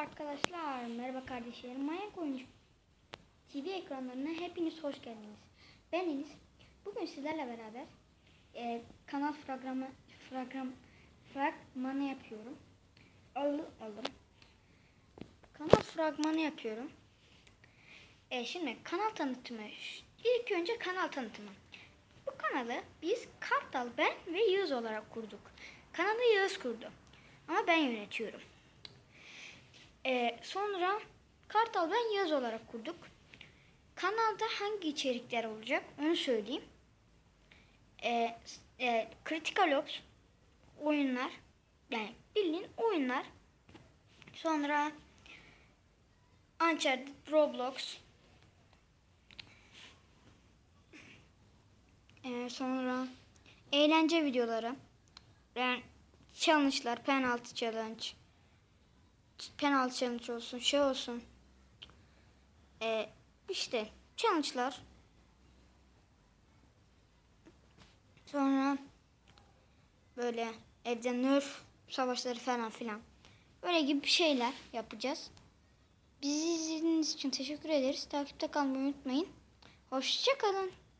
arkadaşlar, merhaba kardeşlerim. Manyak Oyuncu TV ekranlarına hepiniz hoş geldiniz. Ben Enis. Bugün sizlerle beraber e, kanal fragramı, fragram, fragmanı yapıyorum. Aldım, aldım. Kanal fragmanı yapıyorum. E, şimdi kanal tanıtımı. İlk önce kanal tanıtımı. Bu kanalı biz Kartal, ben ve Yağız olarak kurduk. Kanalı Yağız kurdu. Ama ben yönetiyorum. Ee, sonra Kartal ben Yaz olarak kurduk. Kanalda hangi içerikler olacak onu söyleyeyim. Ee, e, Critical Ops oyunlar yani bildiğin oyunlar. Sonra Uncharted, Roblox. Ee, sonra eğlence videoları. Yani challenge'lar, penaltı challenge penaltı challenge olsun, şey olsun. Ee, işte challenge'lar. Sonra böyle evde nerf savaşları falan filan. Böyle gibi şeyler yapacağız. Bizi izlediğiniz için teşekkür ederiz. Takipte kalmayı unutmayın. Hoşçakalın.